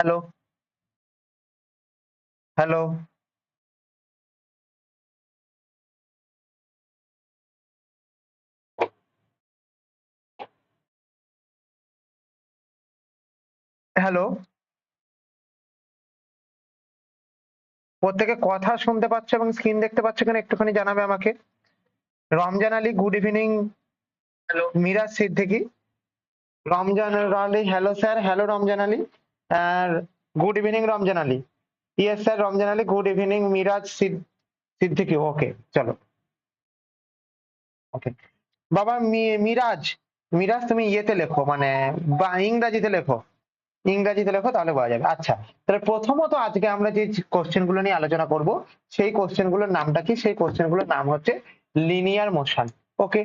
Hello hello hello প্রত্যেকে কথা শুনতে পাচ্ছে এবং স্ক্রিন দেখতে পাচ্ছে কিনা একটুখানি জানাবে আমাকে। Ramzan Ali good evening hello Miraj Siddiqui. Ramzan Ali hello sir hello Ramzan Ali. আর good evening Ramzan Ali yes sir Ramzan Ali good evening Miraj Sid- Siddiqui okay চলো। ওকে বাবা মিরাজ মিরাজ তুমি ইয়েতে লেখো মানে বা ইংরাজিতে লেখো। ইংরাজিতে লেখো, তাহলে পাওয়া যাবে। আচ্ছা তাহলে প্রথমত আজকে আমরা যে কোশ্চেনগুলো নিয়ে আলোচনা করব, সেই কোশ্চেনগুলোর নামটা কি? সেই কোশ্চেনগুলোর নাম হচ্ছে linear motion okay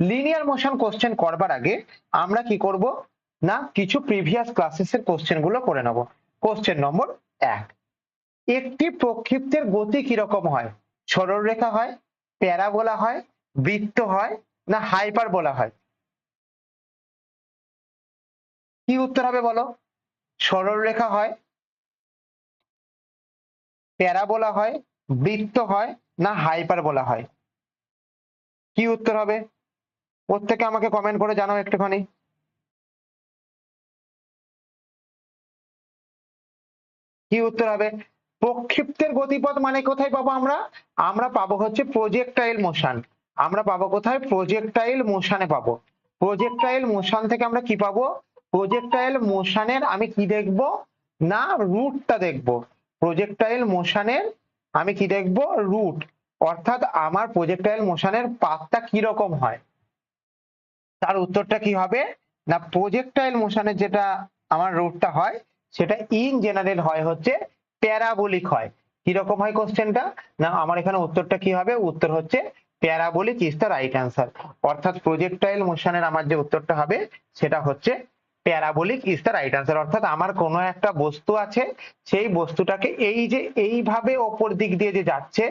linear motion question করবার আগে আমরা কি করব? না, কিছু প্রিভিয়াস ক্লাসেস এর কোশ্চেনগুলো করে নেব। কোশ্চেন নম্বর এক। একটি প্রক্ষিপ্তের গতি কীরকম হয়? সরলরেখা হয়, প্যারাবোলা হয়, বৃত্ত হয়, না হাইপার বলা হয়? কি উত্তর হবে বলো? সরলরেখা হয়, প্যারাবোলা হয়, বৃত্ত হয়, না হাইপার বলা হয়? কি উত্তর হবে? প্রত্যেকে আমাকে কমেন্ট করে জানাও একটুখানি। কি উত্তর হবে? প্রক্ষিপ্তের গতিপথ মানে কোথায় পাবো আমরা? আমরা পাবো হচ্ছে প্রজেক্টাইল মোশন আমরা পাবো কোথায়? প্রজেক্টাইল মোশনে পাবো। প্রজেক্টাইল মোশন থেকে আমরা কি পাবো? প্রজেক্টাইল মোশনের আমি কি দেখব? না রুটটা দেখব। প্রজেক্টাইল মোশনের আমি কি দেখব? রুট অর্থাৎ আমার প্রজেক্টাইল মোশনের পাথটা কি রকম হয়? তার উত্তরটা কি হবে? না প্রজেক্টাইল মোশনের যেটা আমার রুটটা হয় সেটা ইন জেনারেল হয় হচ্ছে প্যারাবোলিক হয়। কীরকম হয় কোশ্চেনটা না, আমার এখানে উত্তরটা কি হবে? উত্তর হচ্ছে parabolic is the right answer অর্থাৎ প্রজেক্টাইল মোশনের আমার যে উত্তরটা হবে, সেটা হচ্ছে parabolic is the right answer অর্থাৎ আমার কোনো একটা বস্তু আছে, সেই বস্তুটাকে এই যে এইভাবে ওপর দিক দিয়ে যে যাচ্ছে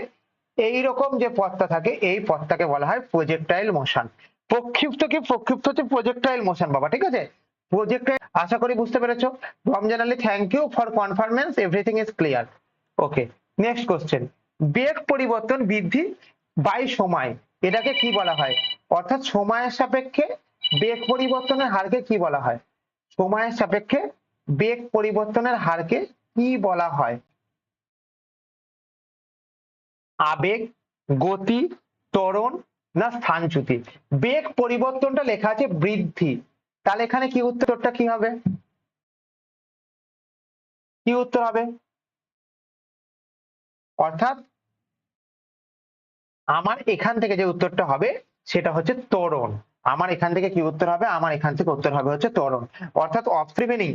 এই রকম যে পথটা থাকে, এই পথটাকে বলা হয় প্রজেক্টাইল মোশন প্রক্ষিপ্ত কি? প্রক্ষিপ্ত হচ্ছে প্রজেক্টাইল মোশন বাবা, ঠিক আছে? প্রজেক্টাইল আশা করি বুঝতে পেরেছ। Ramzan Ali thank you for confirmance everything is clear okay next question বেগ পরিবর্তন বৃদ্ধি বাই সময়, এটাকে কি বলা হয়? অর্থাৎ সময়ের সাপেক্ষে বেগ পরিবর্তনের হারকে কি বলা হয়? সময়ের সাপেক্ষে বেগ পরিবর্তনের হারকে কি বলা হয়? আবেগ, গতি, ত্বরণ না স্থানচ্যুতি? বেগ পরিবর্তনটা লেখা আছে বৃদ্ধি। তাহলে এখানে কি উত্তরটা কি হবে? কি উত্তর হবে? অর্থাৎ আমার এখান থেকে যে উত্তরটা হবে, সেটা হচ্ছে ত্বরণ। আমার এখান থেকে কি উত্তর হবে? আমার এখান থেকে উত্তর হবে হচ্ছে ত্বরণ। অর্থাৎ অফ ত্রিবেণী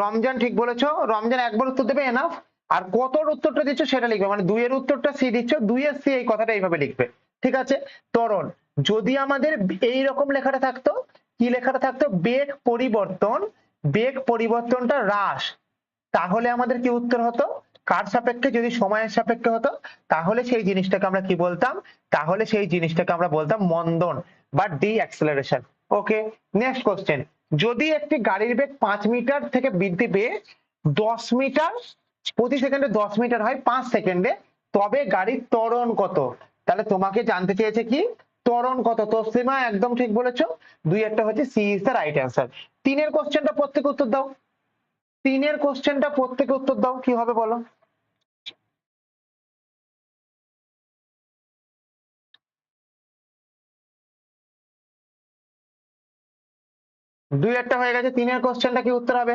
রমজান ঠিক বলেছ? রমজান একবার উত্তর দেবে এনাফ আর কতর উত্তরটা দিচ্ছ সেটা লিখবে। মানে দুইয়ের উত্তরটা সি দিচ্ছ দুইয়ের সি এই কথাটা এইভাবে লিখবে। ঠিক আছে? ত্বরণ। যদি আমাদের এই রকম লেখাটা থাকতো কি লেখাটা থাকতো? বেগ পরিবর্তন, বেগ পরিবর্তনটা হ্রাস। তাহলে আমাদের কি উত্তর হতো? কার সাপেক্ষে? যদি সময়ের সাপেক্ষে হতো, তাহলে সেই জিনিসটাকে আমরা কি বলতাম? তাহলে সেই জিনিসটাকে আমরা বলতাম মন্দন বা de acceleration okay, next question. যদি একটি গাড়ির বেগ পাঁচ মিটার থেকে বৃদ্ধি পেয়ে দশ মিটার, প্রতি সেকেন্ডে দশ মিটার হয় পাঁচ সেকেন্ডে, তবে গাড়ির ত্বরণ কত? তাহলে তোমাকে জানতে চেয়েছে কি? ত্বরণ কত? তসলিমা একদম ঠিক বলেছ। দুই একটা হচ্ছে C is the right answer তিনের কোশ্চেনটা প্রত্যেকে উত্তর দাও। তিনের কোশ্চেনটা প্রত্যেকে উত্তর দাও, কি হবে বলো? দুই একটা হয়ে গেছে, তিনের কোশ্চেনটা কি উত্তর হবে?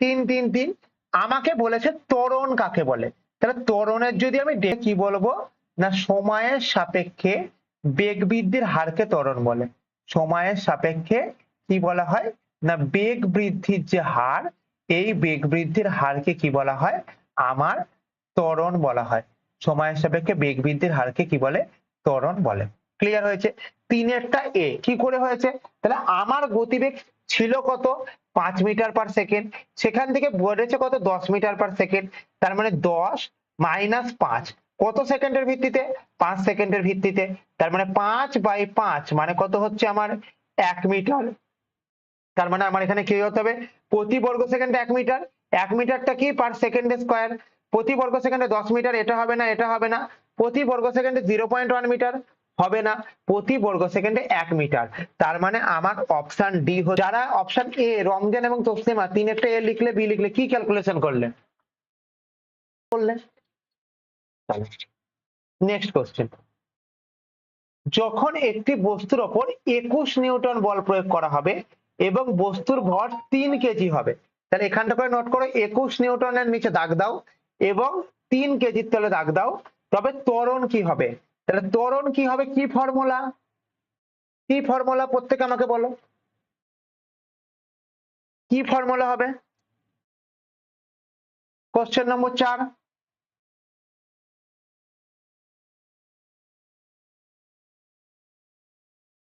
তিন তিন তিন। আমাকে বলেছে ত্বরণ কাকে বলে? তাহলে ত্বরণের যদি আমি কি বলব? না, সময়ের সাপেক্ষে বেগ বৃদ্ধির হারকে ত্বরণ বলে। সময়ের সাপেক্ষে কি বলা হয়? না বেগ বৃদ্ধির যে হার, এই বেগ বৃদ্ধির হারকে কি বলা হয়? আমার ত্বরণ বলা হয়। সময়ের সাপেক্ষে বেগ বৃদ্ধির হারকে কি বলে? ত্বরণ বলে। ক্লিয়ার হয়েছে? তিনেরটা এ কি করে হয়েছে? তাহলে আমার গতিবেগ ছিল কত? পাঁচ মিটার পার সেকেন্ড সেখান থেকে বেড়েছে কত দশ মিটার পার সেকেন্ড তার মানে দশ মাইনাস পাঁচ। কত সেকেন্ডের ভিত্তিতে? পাঁচ সেকেন্ডের ভিত্তিতে। তার মানে পাঁচ বাই পাঁচ মানে কত হচ্ছে আমার এক মিটার। তার মানে আমার এখানে কি হতে হবে? প্রতি বর্গ সেকেন্ডে এক মিটার। এক মিটারটা কি পার সেকেন্ডে স্কোয়ার প্রতি বর্গ সেকেন্ডে দশ মিটার, এটা হবে না, এটা হবে না। প্রতি বর্গ সেকেন্ডে জিরো পয়েন্ট ওয়ান মিটার হবে না। প্রতি বর্গ সেকেন্ডে এক মিটার। তার মানে আমার অপশন ডি যারা অপশন এ রমজান এবং তসলিমা, তিনেরটা এ লিখলে বি লিখলে কি ক্যালকুলেশন করলে করলে নেক্সট কোশ্চেন যখন একটি বস্তুর ওপর একুশ নিউটন বল প্রয়োগ করা হবে এবং বস্তুর ভর তিন কেজি হবে, তাহলে এখানটা করে নোট করো, একুশ নিউটনের নিচে দাগ দাও এবং তিন কেজির তলে দাগ দাও, তবে ত্বরণ কি হবে? তাহলে ত্বরণ কি হবে? কি ফর্মুলা কি ফর্মুলা প্রত্যেকে আমাকে বলো। কি ফর্মুলা হবে? কোশ্চেন নম্বর চার।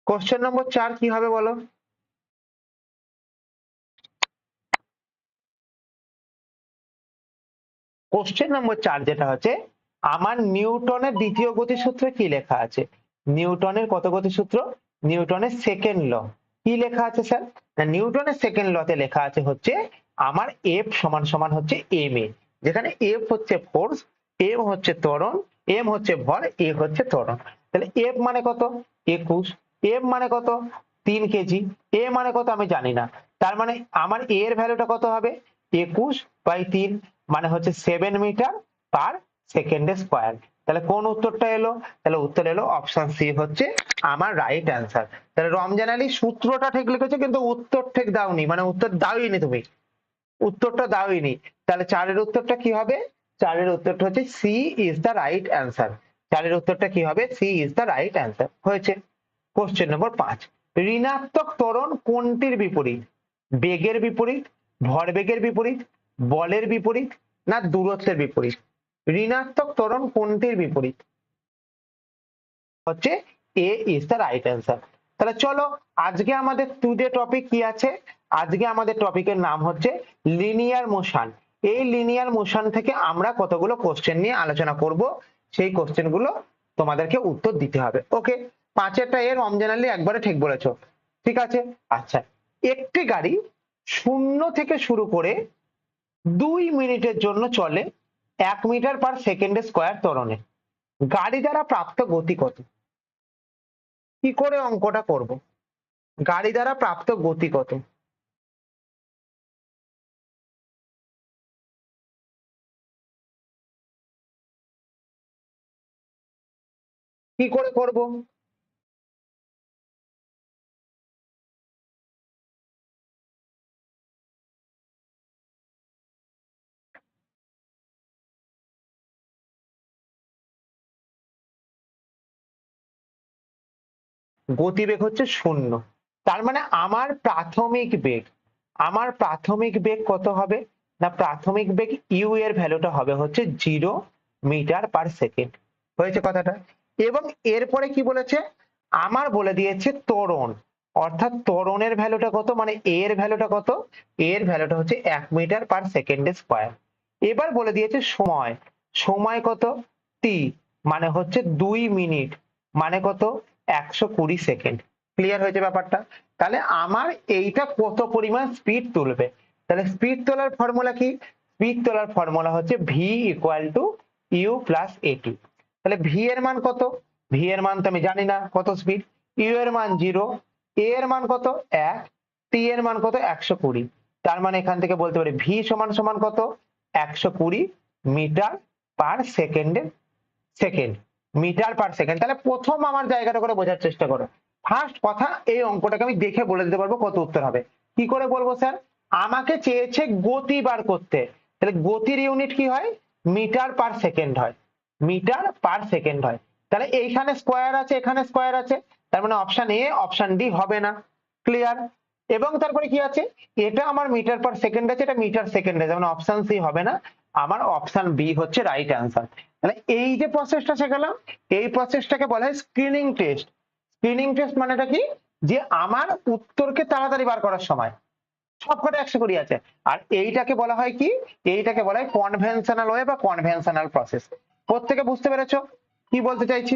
কোশ্চেন নম্বর চার কি হবে বলো? কোশ্চেন নম্বর চার যেটা হচ্ছে আমার নিউটনের দ্বিতীয় গতিসূত্রে কি লেখা আছে? নিউটনের কত গতিসূত্র? নিউটনের সেকেন্ড ল কি লেখা আছে স্যার নিউটনের সেকেন্ড লতে লেখা আছে হচ্ছে আমার এফ সমান সমান হচ্ছে এম এ যেখানে এফ হচ্ছে ফোর্স এম হচ্ছে ত্বরণ এম হচ্ছে ভর এ হচ্ছে ত্বরণ। তাহলে এফ মানে কত? একুশ। এম মানে কত? তিন কেজি। এ মানে কত? আমি জানি না। তার মানে আমার এ এর ভ্যালুটা কত হবে? একুশ বাই তিন। মানে হচ্ছে সেভেন মিটার পার সেকেন্ডে স্কোয়ার তাহলে কোন উত্তরটা এলো? তাহলে উত্তর এলো অপশন সি হচ্ছে আমার রাইট অ্যান্সার তাহলে রমজান আলী সূত্রটা ঠিক লিখেছে, কিন্তু উত্তর ঠিক দাওনি মানে উত্তর দাওইনি তুমি। উত্তরটা দাওইনি। তাহলে চারের উত্তরটা কি হবে? চারের উত্তরটা হচ্ছে C is the right answer চারের উত্তরটা কি হবে? C is the right answer হয়েছে। কোশ্চেন নম্বর পাঁচ। ঋণাত্মক ত্বরণ কোনটির বিপরীত? বেগের বিপরীত, ভরবেগের বিপরীত, বলের বিপরীত, না দূরত্বের বিপরীত? ঋণাত্মক ত্বরণ কোনটির বিপরীত? হচ্ছে A is the right answer তাহলে চলো, আজকে আমাদের টুডে টপিক কি আছে? আজকে আমাদের টপিকের নাম হচ্ছে লিনিয়ার মোশন এই লিনিয়ার মোশন থেকে আমরা কতগুলো কোশ্চেন নিয়ে আলোচনা করব? সেই কোশ্চেনগুলো তোমাদেরকে উত্তর দিতে হবে। ওকে পাঁচেরটা এর রমজান আলী একবারে ঠিক বলেছ। ঠিক আছে? আচ্ছা। একটি গাড়ি শূন্য থেকে শুরু করে দুই মিনিটের জন্য চলে এক মিটার পার সেকেন্ডে স্কোয়ার ত্বরণে গাড়ি দ্বারা প্রাপ্ত গতি কত? কি করে অঙ্কটা করব? গাড়ি দ্বারা প্রাপ্ত গতি কত? কি করে করব? গতিবেগ হচ্ছে শূন্য। তার মানে আমার প্রাথমিক বেগ, আমার প্রাথমিক বেগ কত হবে? না, প্রাথমিক বেগ ইউ এর ভ্যালুটা হবে হচ্ছে জিরো মিটার পার সেকেন্ড হয়েছে কথাটা? এবং এরপরে কি বলেছে? আমার বলে দিয়েছে ত্বরণ। অর্থাৎ ত্বরণের ভ্যালুটা কত? মানে এর ভ্যালুটা কত? এর ভ্যালুটা হচ্ছে এক মিটার পার সেকেন্ডে স্কোয়ার এবার বলে দিয়েছে সময়। সময় কত? টি মানে হচ্ছে দুই মিনিট। মানে কত? একশো কুড়ি সেকেন্ড ক্লিয়ার হয়েছে ব্যাপারটা? তাহলে আমার এইটা কত পরিমাণ স্পিড তুলবে? তাহলে স্পিড তোলার ফর্মুলা কি? স্পিড তোলার ফর্মুলা হচ্ছে V equal to U plus A T তাহলে ভি এর মান কত? ভি এর মান তো আমি জানি না কত স্পিড ইউ এর মান জিরো এ এর মান কত? এক। টি এর মান কত? একশো কুড়ি। তার মানে এখান থেকে বলতে পারি ভি সমান সমান কত? একশো কুড়ি মিটার পার সেকেন্ডে সেকেন্ড। মিটার পার সেকেন্ড তাহলে প্রথম আমার জায়গাটা করে বোঝার চেষ্টা করো। ফার্স্ট কথা, এই অঙ্কটাকে আমি দেখে বলে দিতে পারব কত উত্তর হবে। কি করে বলব স্যার আমাকে চেয়েছে গতি বার করতে। তাহলে গতির ইউনিট কি হয়? মিটার পার সেকেন্ড হয়। মিটার পার সেকেন্ড হয়। তাহলে এইখানে স্কোয়ার আছে, এখানে স্কোয়ার আছে। তার মানে অপশন এ অপশন ডি হবে না। ক্লিয়ার এবং তারপরে কি আছে? এটা আমার মিটার পার সেকেন্ড আছে, এটা মিটার সেকেন্ড আছে। মানে অপশন সি হবে না। আমার অপশন বি হচ্ছে রাইট অ্যান্সার তাহলে এই যে প্রসেসটা শেখালাম, এই প্রসেসটাকে বলা হয় স্ক্রিনিং টেস্ট স্ক্রিনিং টেস্ট মানেটা কি? যে আমার উত্তরকে তাড়াতাড়ি বার করার সময়। সবকটা একশো করি আছে। আর এইটাকে বলা হয় কি? এইটাকে বলা হয় কনভেনশনাল ওয়ে বা কনভেনশনাল প্রসেস প্রত্যেকে বুঝতে পেরেছ? কি বলতে চাইছি?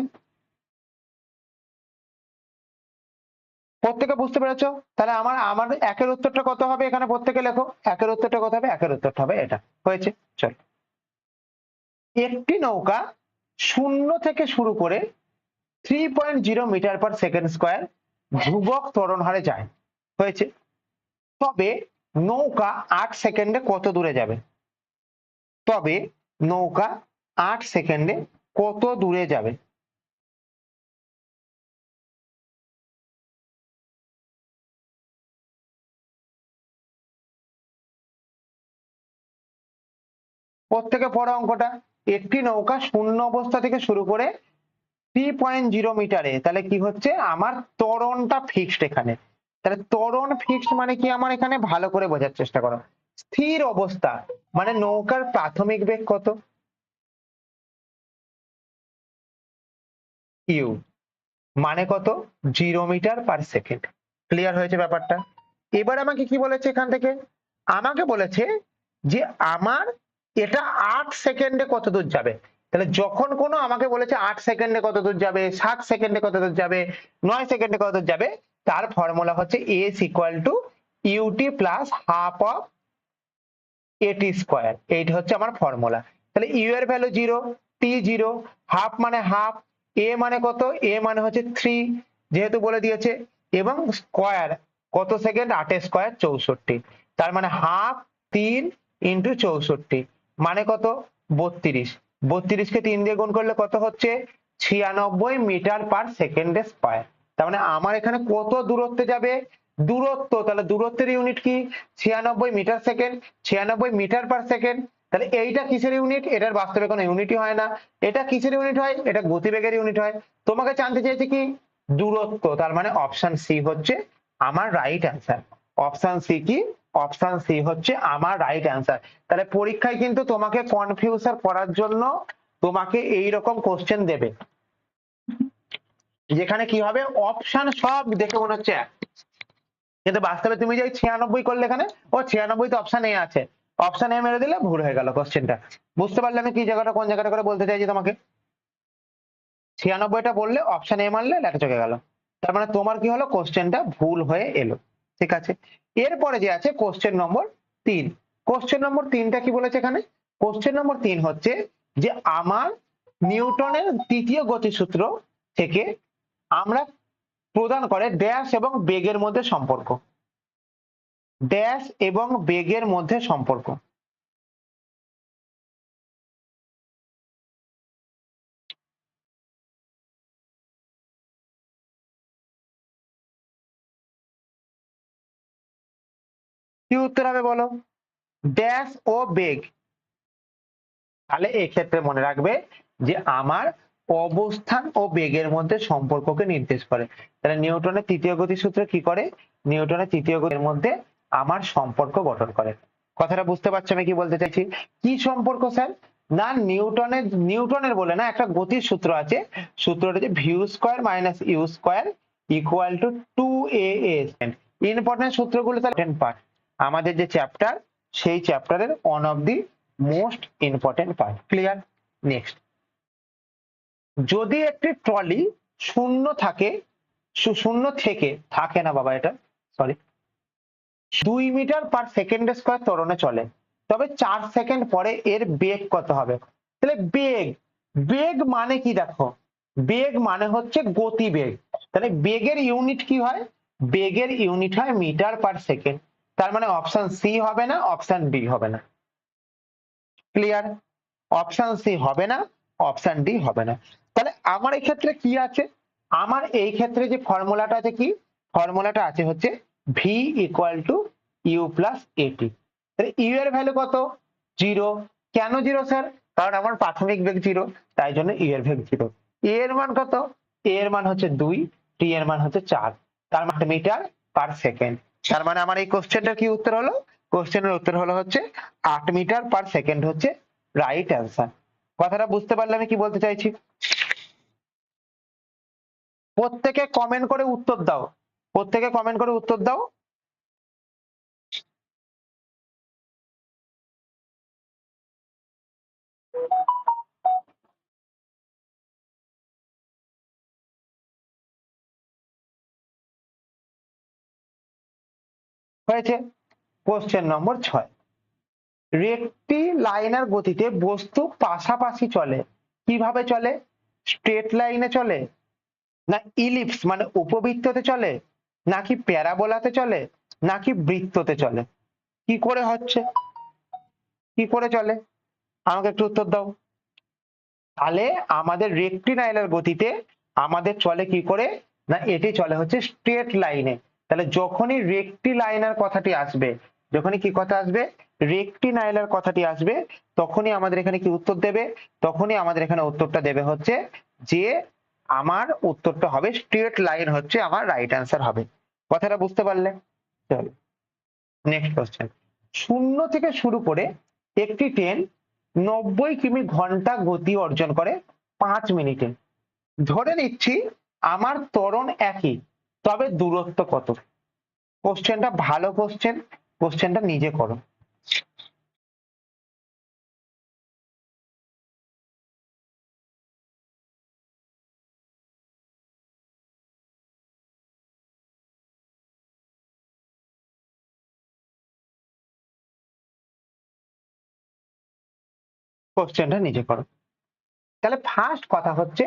প্রত্যেকে বুঝতে পেরেছ? তাহলে আমার আমার একের উত্তরটা কত হবে এখানে প্রত্যেকে লেখো? একের উত্তরটা কত হবে? একের উত্তরটা হবে এটা। হয়েছে? চল। একটি নৌকা শূন্য থেকে শুরু করে three point zero metre per second square ধ্রুবক ত্বরণ হারে যায়। হয়েছে? তবে নৌকা আট সেকেন্ডে কত দূরে যাবে? তবে নৌকা আট সেকেন্ডে কত দূরে যাবে? প্রত্যেকে পড়া অঙ্কটা। একটি নৌকা শূন্য অবস্থা থেকে শুরু করে থ্রি পয়েন্ট জিরো মিটারে। তাহলে কি হচ্ছে? আমার ত্বরণটা ফিক্সড এখানে। তাহলে ত্বরণ ফিক্সড মানে কি আমার এখানে? ভালো করে বোঝার চেষ্টা করো। স্থির অবস্থা মানে নৌকার প্রাথমিক বেগ কত? ইউ মানে কত? Zero metre per second clear হয়েছে ব্যাপারটা? এবার আমাকে কি বলেছে এখান থেকে? আমাকে বলেছে যে আমার এটা আট সেকেন্ডে কত দূর যাবে? তাহলে যখন কোনো আমাকে বলেছে আট সেকেন্ডে কত দূর যাবে, সাত সেকেন্ডে কত দূর যাবে, নয় সেকেন্ডে কত দূর যাবে, তার ফর্মুলা হচ্ছে s equal to u t plus half of a t square এইটা হচ্ছে আমার ফর্মুলা তাহলে ইউ এর value zero t zero half মানে হাফ এ মানে কত এ মানে হচ্ছে থ্রি যেহেতু বলে দিয়েছে, এবং স্কোয়ার কত সেকেন্ড? আটের স্কোয়ার চৌষট্টি। তার মানে হাফ তিন ইন্টু চৌষট্টি। মানে কত? বত্রিশ। বত্রিশকে তিন দিয়ে গুণ করলে কত হচ্ছে? ছিয়ানব্বই মিটার পার সেকেন্ডে স্কোয়ার। তার মানে আমার এখানে কত দূরত্বে যাবে? দূরত্ব। তাহলে দূরত্বের ইউনিট কি? ছিয়ানব্বই মিটার সেকেন্ড। ছিয়ানব্বই মিটার পার সেকেন্ড। তাহলে এইটা কিসের ইউনিট এটার বাস্তবে কোনো ইউনিটই হয় না। এটা কিসের ইউনিট হয়? এটা গতিবেগের ইউনিট হয়। তোমাকে জানতে চাইছে কি? দূরত্ব। তার মানে অপশন সি হচ্ছে আমার রাইট অ্যান্সার অপশন সি কি? অপশন সি হচ্ছে আমার রাইট অ্যান্সার তাহলে পরীক্ষায় কিন্তু তোমাকে কনফিউজার করার জন্য তোমাকে এই রকম কোশ্চেন দেবে। যেখানে কি হবে? অপশন সব দেখে মনে হচ্ছে এক। কিন্তু বাস্তবে তুমি যে ছিয়ানব্বই করলে এখানে, ও ছিয়ানব্বই তো অপশন এ আছে। অপশন এ মেরে দিলে ভুল হয়ে গেল কোশ্চেনটা বুঝতে পারলে আমি কি জায়গাটা, কোন জায়গাটা করে বলতে চাইছি তোমাকে? ছিয়ানব্বইটা বললে অপশন এ মারলে লেখা চলে গেল। তার মানে তোমার কি হলো? কোশ্চেনটা ভুল হয়ে এলো। ঠিক আছে? এরপরে যে আছে কোশ্চেন নম্বর তিন। কোশ্চেন নম্বর তিনটা কি বলেছে এখানে? কোশ্চেন নম্বর তিন হচ্ছে যে আমার নিউটনের তৃতীয় গতিসূত্র থেকে আমরা প্রদান করে ড্যাশ এবং বেগের মধ্যে সম্পর্ক। ড্যাশ এবং বেগের মধ্যে সম্পর্ক। উত্তর হবে বলো। ড্যাশ ও বেগ তাহলে এক্ষেত্রে মনে রাখবে যে আমার অবস্থান ও বেগের মধ্যে সম্পর্ককে নির্দেশ করে। তাহলে নিউটনের তৃতীয় গতি সূত্র কি করে? নিউটনের তৃতীয় গতির মধ্যে আমার সম্পর্ক গঠন করে। কথাটা বুঝতে পারছ আমি কি বলতে চাইছি? কি সম্পর্ক, স্যার? না, নিউটনের নিউটনের বলে না, একটা গতির সূত্র আছে। সূত্রটা হচ্ছে v square minus u square equal to two a s important সূত্রগুলো তাহলে পার্ট আমাদের যে চ্যাপ্টার সেই চ্যাপ্টারের one of the most important part clear next যদি একটি ট্রলি শূন্য থাকে শূন্য থেকে, থাকে না বাবা এটা সরি দুই মিটার পার সেকেন্ড স্কোয়ার তরণে চলে, তবে চার সেকেন্ড পরে এর বেগ কত হবে? তাহলে বেগ বেগ মানে কি দেখো? বেগ মানে হচ্ছে গতিবেগ, তাহলে বেগের ইউনিট কি হয়? বেগের ইউনিট হয় মিটার পার সেকেন্ড তার মানে অপশন সি হবে না অপশন ডি হবে না। ক্লিয়ার অপশন সি হবে না অপশন ডি হবে না। তাহলে আমার এই ক্ষেত্রে কি আছে? আমার এই ক্ষেত্রে যে ফর্মুলাটা আছে কি? ফর্মুলাটা আছে হচ্ছে v equal to u plus a t তাহলে ইউ এর ভ্যালু কত? জিরো কেন জিরো স্যার কারণ আমার প্রাথমিক বেগ জিরো তাই জন্য ইউ এর বেগ জিরো এ এর মান কত? এ এর মান হচ্ছে দুই টি এর মান হচ্ছে চার। তার মানে মিটার পার সেকেন্ড তার মানে আমার এই কোশ্চেনটার কি উত্তর হলো? কোশ্চেনের উত্তর হলো হচ্ছে আট মিটার পার সেকেন্ড হচ্ছে রাইট অ্যান্সার কথাটা বুঝতে পারলে আমি কি বলতে চাইছি? প্রত্যেকে কমেন্ট করে উত্তর দাও। প্রত্যেকে কমেন্ট করে উত্তর দাও। হয়েছে। কোশ্চেন নম্বর ছয়। রেকটি লাইনের গতিতে বস্তু পাশাপাশি চলে, কীভাবে চলে? স্ট্রেট লাইনে চলে, না ইলিপস মানে উপবৃত্ততে চলে, নাকি প্যারাবোলাতে চলে, নাকি বৃত্ততে চলে? কি করে হচ্ছে? কি করে চলে? আমাকে একটু উত্তর দাও। তাহলে আমাদের রেক্টিনাইলের গতিতে আমাদের চলে কি করে? না এটি চলে হচ্ছে স্ট্রেট লাইনে তাহলে যখনই রেক্টি লাইনের কথাটি আসবে, যখনই কি কথা আসবে? রেক্টিনাইলের কথাটি আসবে, তখনই আমাদের এখানে কি উত্তর দেবে? তখনই আমাদের এখানে উত্তরটা দেবে হচ্ছে যে আমার উত্তরটা হবে স্ট্রেট লাইন হচ্ছে আমার রাইট অ্যান্সার হবে। কথাটা বুঝতে পারলে? চলো নেক্সট কোশ্চেন শূন্য থেকে শুরু করে একটি ট্রেন নব্বই কিমি ঘণ্টা গতি অর্জন করে পাঁচ মিনিটে। ধরে নিচ্ছি, আমার ত্বরণ একই। তবে দূরত্ব কত? কোশ্চেনটা ভালো কোশ্চেন কোশ্চেনটা নিজে করো। কোশ্চেনটা নিজে করো। তাহলে ফার্স্ট কথা হচ্ছে,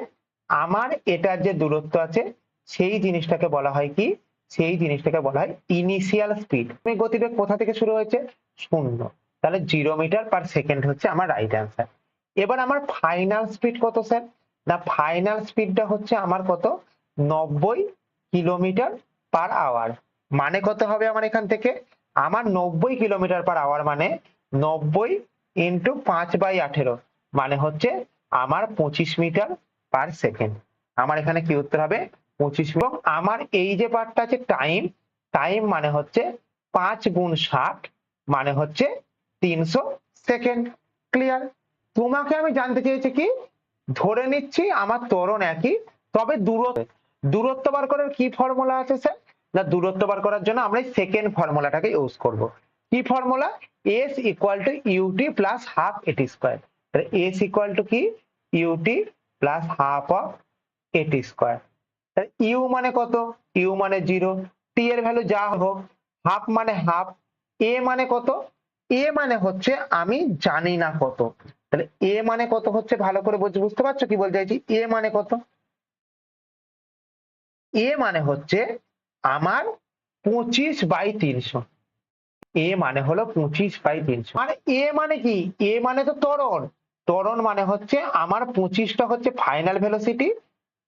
আমার এটার যে দূরত্ব আছে সেই জিনিসটাকে বলা হয় কি? সেই জিনিসটাকে বলা হয় ইনিশিয়াল স্পিড গতিবেগ কোথা থেকে শুরু হয়েছে? শূন্য। তাহলে জিরো মিটার পার সেকেন্ড হচ্ছে আমার রাইট অ্যান্সার এবার আমার ফাইনাল স্পিড কত স্যার না ফাইনাল স্পিডটা হচ্ছে আমার কত? নব্বই কিলোমিটার পার আওয়ার মানে কত হবে আমার এখান থেকে? আমার নব্বই কিলোমিটার পার আওয়ার মানে নব্বই ইন্টু পাঁচ বাই আঠেরো। মানে হচ্ছে আমার পঁচিশ মিটার পার সেকেন্ড আমার এখানে কি উত্তর হবে? পঁচিশ এবং আমার এই যে পার্টটা আছে টাইম টাইম মানে হচ্ছে পাঁচ গুণ ষাট মানে হচ্ছে তিনশো সেকেন্ড ক্লিয়ার তোমাকে আমি জানতে চেয়েছি কি? ধরে নিচ্ছি আমার ত্বরণ একই, তবে দূরত্ব দূরত্ব বার করার কি ফর্মুলা আছে স্যার না, দূরত্ব বার করার জন্য আমরা সেকেন্ড ফর্মুলাটাকে ইউজ করব। কি formula s equal to u t plus half a t square s equal to কি? U t plus half of a t square u মানে কত? ইউ মানে জিরো টি এর ভ্যালু যা হোক হাফ মানে হাফ এ মানে কত? এ মানে হচ্ছে আমি জানি না কত। তাহলে এ মানে কত হচ্ছে? ভালো করে বুঝ- বুঝতে পারছ কি বলতে চাইছি? এ মানে কত? এ মানে হচ্ছে আমার পঁচিশ বাই তিনশো। এ মানে হলো পঁচিশ বাই তিনশো। মানে এ মানে কি? এ মানে তো ত্বরণ। ত্বরণ মানে হচ্ছে আমার পঁচিশটা হচ্ছে ফাইনাল ভেলোসিটি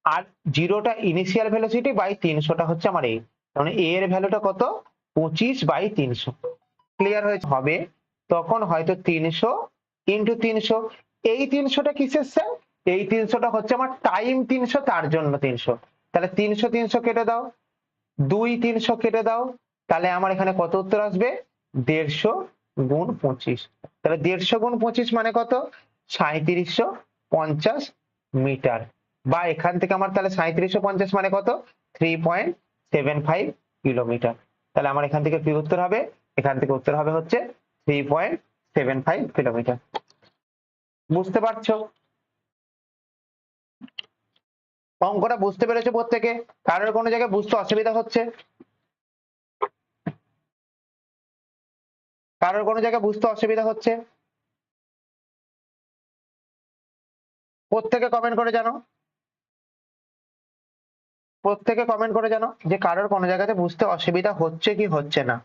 আর জিরোটা ইনিশিয়াল ভেলোসিটি বাই তিনশোটা হচ্ছে আমার এ মানে এ এর ভ্যালুটা কত? পঁচিশ বাই তিনশো। ক্লিয়ার হয়েছে? হবে। তখন হয়তো তিনশো ইন্টু তিনশো। এই তিনশোটা কিসের স্যার এই তিনশোটা হচ্ছে আমার টাইম তিনশো, তার জন্য তিনশো। তাহলে তিনশো তিনশো কেটে দাও। দুই তিনশো কেটে দাও। তাহলে আমার এখানে কত উত্তর আসবে? দেড়শো গুণ পঁচিশ। তাহলে দেড়শো গুণ পঁচিশ মানে কত? সাঁত্রিশশো পঞ্চাশ মিটার। বা এখান থেকে আমার তাহলে সাঁত্রিশশো পঞ্চাশ মানে কত? Three point seven five kilometre. তাহলে আমার এখান থেকে কি উত্তর হবে? এখান থেকে উত্তর হবে হচ্ছে three point seven five kilometre. বুঝতে পারছ? অঙ্কটা বুঝতে পেরেছ প্রত্যেকে? কারোর কোনো জায়গায় বুঝতে অসুবিধা হচ্ছে? কারোর কোনো জায়গায় বুঝতে অসুবিধা হচ্ছে? প্রত্যেকে কমেন্ট করে জানো প্রত্যেকে কমেন্ট করে জানো যে কারোর কোনো জায়গাতে বুঝতে অসুবিধা হচ্ছে কি হচ্ছে না।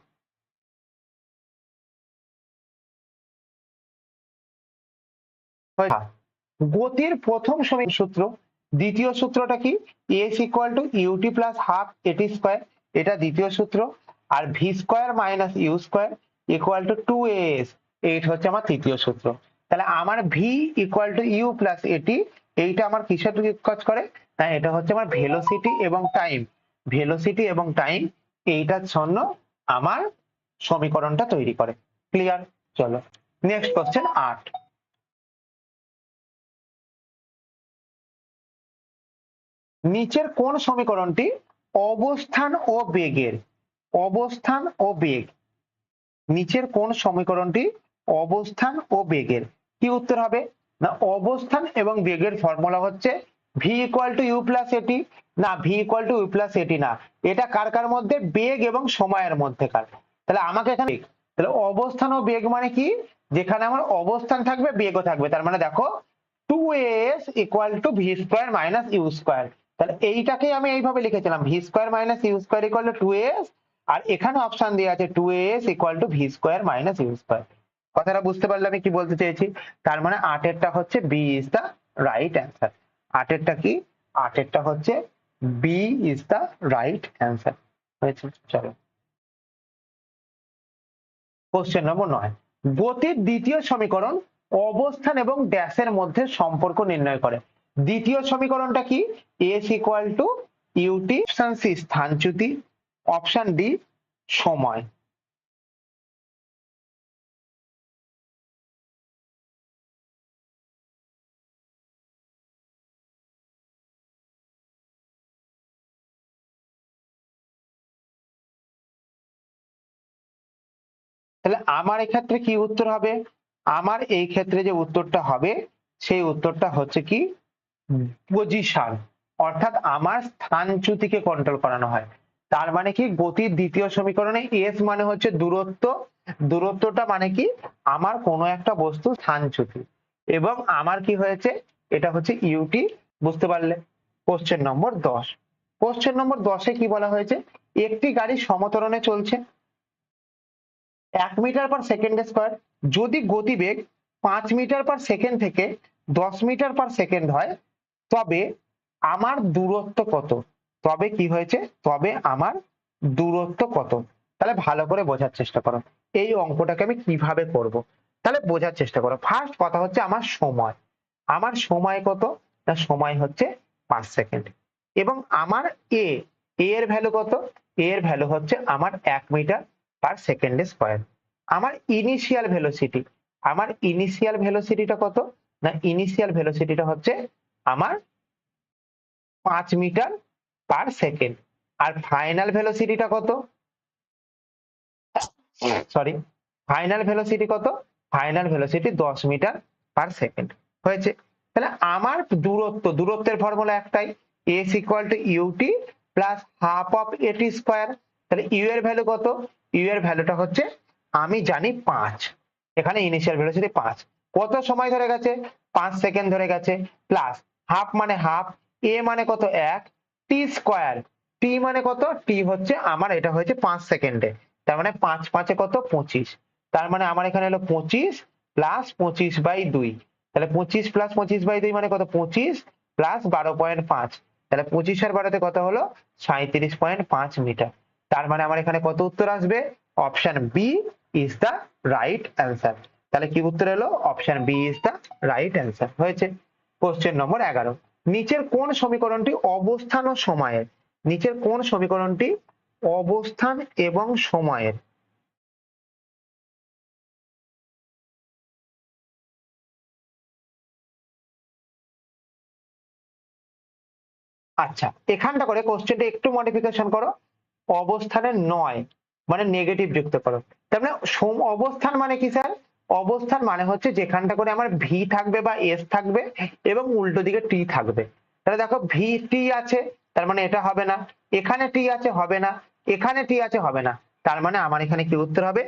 গতির প্রথম সমীকরণ সূত্র, দ্বিতীয় সূত্রটা কি? S equal to u t plus half a t square এটা দ্বিতীয় সূত্র। আর v square minus u square equal to two s eight হচ্ছে আমার তৃতীয় সূত্র। তাহলে আমার v equal to u plus a t এইটা আমার কিসের কাজ করে? না এটা হচ্ছে আমার ভেলোসিটি এবং টাইম ভেলোসিটি এবং টাইম এইটার জন্য আমার সমীকরণটা তৈরি করে। ক্লিয়ার চলো। নেক্সট কোশ্চেন আট। নিচের কোন সমীকরণটি অবস্থান ও বেগের? অবস্থান ও বেগ। নিচের কোন সমীকরণটি অবস্থান ও বেগের? কি উত্তর হবে? না, অবস্থান এবং বেগের ফর্মুলা হচ্ছে v equal to u plus a t না v equal to u plus a t না। এটা কার কার মধ্যে? বেগ এবং সময়ের মধ্যেকার তাহলে আমাকে এখানে তাহলে অবস্থান ও বেগ মানে কি? যেখানে আমার অবস্থান থাকবে, বেগও থাকবে। তার মানে দেখো two s equal to v square minus u square তাহলে এইটাকে আমি এইভাবে লিখেছিলাম। V square minus u square equal to s আর এখানে অপশন দেওয়া আছে two s equal to v square minus u square কথাটা বুঝতে পারলে আমি কি বলতে চেয়েছি? তার মানে আটেরটা হচ্ছে B is the right answer আটেরটা কি? আটেরটা হচ্ছে B is the right answer হয়েছে? চলো। কোশ্চেন নম্বর নয় গতির দ্বিতীয় সমীকরণ অবস্থান এবং ড্যাশের মধ্যে সম্পর্ক নির্ণয় করে। দ্বিতীয় সমীকরণটা কি? S equal to u t option C স্থানচ্যুতি অপশন ডি সময়। তাহলে আমার এক্ষেত্রে কি উত্তর হবে? আমার এই ক্ষেত্রে যে উত্তরটা হবে, সেই উত্তরটা হচ্ছে কি? পজিশন অর্থাৎ আমার স্থানচ্যুতিকে কন্ট্রোল করানো হয়। তার মানে কি? গতির দ্বিতীয় সমীকরণে এস মানে হচ্ছে দূরত্ব। দূরত্বটা মানে কি? আমার কোনো একটা বস্তু স্থানচ্যুতি এবং আমার কি হয়েছে? এটা হচ্ছে ইউটি বুঝতে পারলে? কোশ্চেন নম্বর দশ। কোশ্চেন নম্বর দশে কি বলা হয়েছে? একটি গাড়ি সমতরণে চলছে। এক মিটার পার সেকেন্ড স্কোয়ার যদি গতিবেগ পাঁচ মিটার পার সেকেন্ড থেকে দশ মিটার পার সেকেন্ড হয়, তবে আমার দূরত্ব কত? তবে কি হয়েছে? তবে আমার দূরত্ব কত? তাহলে ভালো করে বোঝার চেষ্টা করো। এই অঙ্কটাকে আমি কীভাবে করব? তাহলে বোঝার চেষ্টা করো। ফার্স্ট কথা হচ্ছে আমার সময়। আমার সময় কত? না, সময় হচ্ছে পাঁচ সেকেন্ড এবং আমার এ এর ভ্যালু কত? এর ভ্যালু হচ্ছে আমার এক মিটার পার সেকেন্ড স্কোয়ার আমার ইনিশিয়াল ভেলোসিটি আমার ইনিশিয়াল ভেলোসিটিটা কত? না ইনিশিয়াল ভেলোসিটিটা হচ্ছে আমার পাঁচ মিটার পার সেকেন্ড আর ফাইনাল ভেলোসিটিটা কত? সরি ফাইনাল ভেলোসিটি কত? ফাইনাল ভেলোসিটি দশ মিটার পার সেকেন্ড হয়েছে? তাহলে আমার দূরত্ব, দূরত্বের ফর্মুলা একটাই। S equal to u t plus half of a t square তাহলে ইউ এর ভ্যালু কত? ইউ এর ভ্যালুটা হচ্ছে আমি জানি পাঁচ। এখানে ইনিশিয়াল ভ্যালু ভেলোসিটি পাঁচ, কত সময় ধরে গেছে? পাঁচ সেকেন্ড ধরে গেছে। প্লাস হাফ মানে হাফ এ মানে কত? এক। টি স্কোয়ার টি মানে কত? টি হচ্ছে আমার, এটা হয়েছে পাঁচ সেকেন্ডে তার মানে পাঁচ পাঁচে কত? পঁচিশ। তার মানে আমার এখানে হলো পঁচিশ প্লাস পঁচিশ বাই দুই। তাহলে পঁচিশ প্লাস পঁচিশ বাই দুই মানে কত? পঁচিশ প্লাস বারো পয়েন্ট পাঁচ। তাহলে পঁচিশ আর বারোতে কত হলো? সাঁত্রিশ পয়েন্ট পাঁচ মিটার। তার মানে আমার এখানে কত উত্তর আসবে? Option B is the right answer তাহলে কি উত্তর এলো? Option B is the right answer হয়েছে। কোশ্চেন নম্বর এগারো। নিচের কোন সমীকরণটি অবস্থান ও সময়ের? নিচের কোন সমীকরণটি অবস্থান এবং সময়ের? আচ্ছা এখানটা করে কোশ্চেনটা একটু মডিফিকেশন করো। অবস্থানের নয় মানে নেগেটিভ যুক্ত করো। তার মানে সম অবস্থান মানে কি স্যার অবস্থান মানে হচ্ছে যেখানটা করে আমার ভি থাকবে বা এস থাকবে এবং উল্টো দিকে টি থাকবে। তাহলে দেখো ভি টি আছে, তার মানে এটা হবে না। এখানে টি আছে, হবে না। এখানে টি আছে, হবে না। তার মানে আমার এখানে কি উত্তর হবে?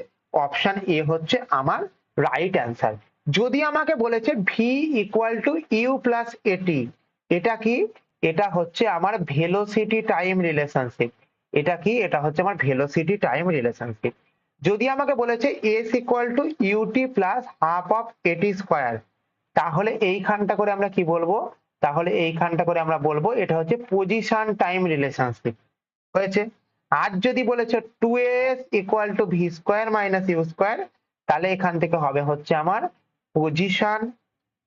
অপশন এ হচ্ছে আমার রাইট অ্যান্সার যদি আমাকে বলেছে v equal to u plus a t এটা কি? এটা হচ্ছে আমার ভেলোসিটি টাইম রিলেশনশিপ এটা কি? এটা হচ্ছে আমার ভেলোসিটি টাইম রিলেশনশিপ যদি আমাকে বলেছে s equal to u t plus half of a t square তাহলে এইখানটা করে আমরা কি বলব? তাহলে এইখানটা করে আমরা বলব এটা হচ্ছে পজিশন টাইম রিলেশনশিপ হয়েছে? আর যদি বলেছে two s equal to v square minus u square তাহলে এখান থেকে হবে হচ্ছে আমার position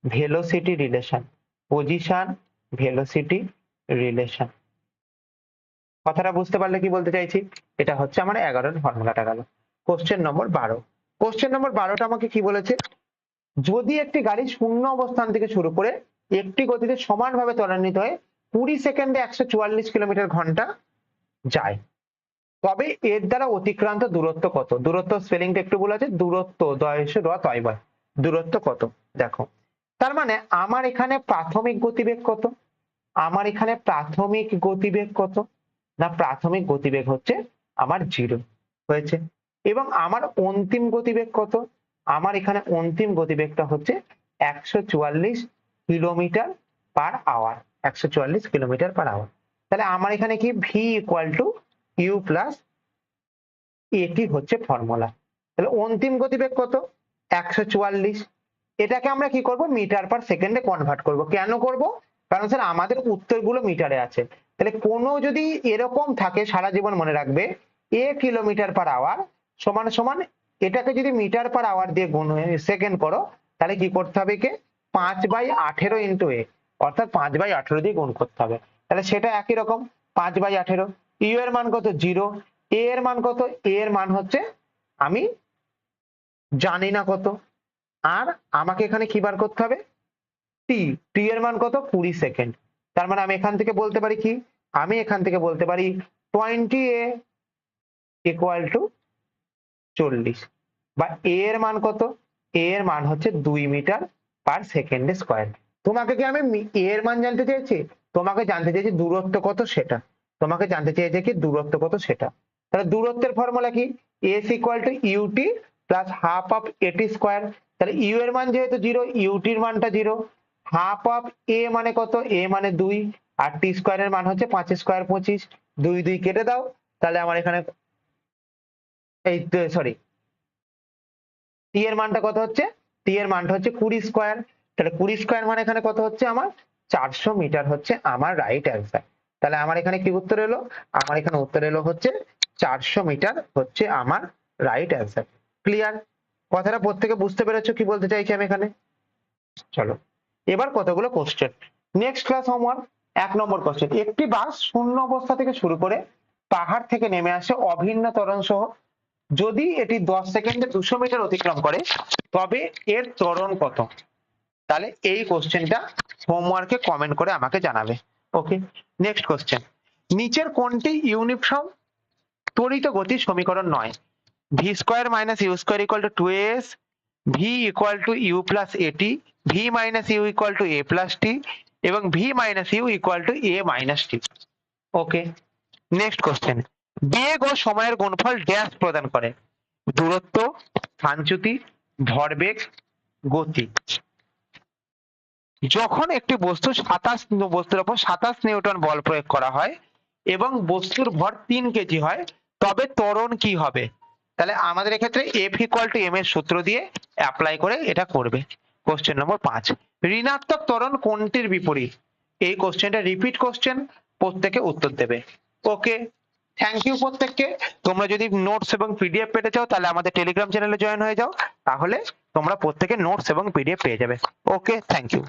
velocity relation position velocity relation কথাটা বুঝতে পারলে কি বলতে চাইছি? এটা হচ্ছে আমার এগারোর ফর্মুলাটা গেল। কোশ্চেন নম্বর বারো। কোশ্চেন নম্বর বারোটা আমাকে কি বলেছে? যদি একটি গাড়ি শূন্য অবস্থান থেকে শুরু করে একটি গতিতে সমানভাবে ত্বরান্বিত হয়ে কুড়ি সেকেন্ডে একশো চুয়াল্লিশ কিলোমিটার ঘণ্টা যায়, তবে এর দ্বারা অতিক্রান্ত দূরত্ব কত? দূরত্ব স্পেলিংটা একটু বলে আছে। দূরত্ব, দয়স, র, তয় দূরত্ব কত? দেখো, তার মানে আমার এখানে প্রাথমিক গতিবেগ কত? আমার এখানে প্রাথমিক গতিবেগ কত? না প্রাথমিক গতিবেগ হচ্ছে আমার জিরো হয়েছে। এবং আমার অন্তিম গতিবেগ কত? আমার এখানে অন্তিম গতিবেগটা হচ্ছে একশো চুয়াল্লিশ কিলোমিটার পার আওয়ার একশো চুয়াল্লিশ কিলোমিটার পার আওয়ার তাহলে আমার এখানে কি? V equal to u plus a t হচ্ছে ফর্মুলা তাহলে অন্তিম গতিবেগ কত? একশো চুয়াল্লিশ। এটাকে আমরা কি করব? মিটার পার সেকেন্ডে কনভার্ট করব। কেন করব? কারণ স্যার আমাদের উত্তরগুলো মিটারে আছে। তাহলে কোনো যদি এরকম থাকে সারা জীবন মনে রাখবে, এ কিলোমিটার পার আওয়ার সমান সমান এটাকে যদি মিটার পার আওয়ার দিয়ে গুণ হয়ে সেকেন্ড করো, তাহলে কি করতে হবে কে পাঁচ বাই আঠেরো ইন্টু এ অর্থাৎ পাঁচ বাই আঠেরো দিয়ে গুণ করতে হবে। তাহলে সেটা একই রকম, পাঁচ বাই আঠেরো। ইউ এর মান কত? জিরো এ এর মান কত? এ এর মান হচ্ছে, আমি জানি না কত। আর আমাকে এখানে কি বার করতে হবে? টি টি এর মান কত? কুড়ি সেকেন্ড তার মানে আমি এখান থেকে বলতে পারি কি? আমি এখান থেকে বলতে পারি টোয়েন্টি এ ইকুয়াল টু চল্লিশ। বা এ এর মান কত? এ এর মান হচ্ছে দুই মিটার পার সেকেন্ডে স্কোয়ার তোমাকে কি আমি এ এর মান জানতে চেয়েছি? তোমাকে জানতে চেয়েছি দূরত্ব কত সেটা। তোমাকে জানতে চেয়েছে কি দূরত্ব কত সেটা। তাহলে দূরত্বের ফর্মুলা কি? S equal to u t plus half of a t square তাহলে ইউ এর মান যেহেতু জিরো ইউটির মানটা জিরো হাফ অফ এ মানে কত? এ মানে দুই। আর টি স্কোয়ারের মান হচ্ছে পাঁচ স্কোয়ার পঁচিশ। দুই দুই কেটে দাও। তাহলে আমার এখানে এই সরি টি এর মানটা কত হচ্ছে? টি এর মানটা হচ্ছে কুড়ি স্কোয়ার তাহলে কুড়ি স্কোয়ার মানে এখানে কত হচ্ছে আমার? চারশো মিটার হচ্ছে আমার রাইট অ্যান্সার তাহলে আমার এখানে কি উত্তর এলো? আমার এখানে উত্তর এলো হচ্ছে চারশো মিটার হচ্ছে আমার রাইট অ্যান্সার ক্লিয়ার কথাটা প্রত্যেকে বুঝতে পেরেছ কি বলতে চাইছি আমি এখানে? চলো। এবার কতগুলো কোশ্চেন নেক্সট ক্লাস হোমওয়ার্ক এক নম্বর কোশ্চেন একটি বাস শূন্য অবস্থা থেকে শুরু করে পাহাড় থেকে নেমে আসে অভিন্ন ত্বরণ সহ যদি এটি দশ সেকেন্ডে দুশো মিটার অতিক্রম করে, তবে এর ত্বরণ কত? তাহলে এই কোশ্চেনটা হোমওয়ার্কে কমেন্ট করে আমাকে জানাবে। ওকে নেক্সট কোশ্চেন নিচের কোনটি ইউনিফর্ম ত্বরিত গতির সমীকরণ নয়? V square minus u square equal to two s v equal to u plus a t v minus u equal to a plus t এবং v minus u equal to a minus t okay next question বেগ ও সময়ের গুণফল dash প্রদান করে। দূরত্ব, স্থানচ্যুতি, ভরবেগ, গতি। যখন একটি বস্তু সাতাশ বস্তুর উপর সাতাশ নিউটন বল প্রয়োগ করা হয় এবং বস্তুর ভর তিন কেজি হয়, তবে ত্বরণ কি হবে? তাহলে আমাদের এক্ষেত্রে এফ ইকুয়াল টু এম এর সূত্র দিয়ে অ্যাপ্লাই করে এটা করবে। কোশ্চেন নম্বর পাঁচ। ঋণাত্মক ত্বরণ কোনটির বিপরীত? এই কোশ্চেনটা রিপিট কোশ্চেন প্রত্যেকে উত্তর দেবে। ওকে থ্যাংক ইউ প্রত্যেককে। তোমরা যদি নোটস এবং পিডিএফ পেতে চাও, তাহলে আমাদের টেলিগ্রাম চ্যানেলে জয়েন হয়ে যাও। তাহলে তোমরা প্রত্যেকে নোটস এবং পিডিএফ পেয়ে যাবে। Okay thank you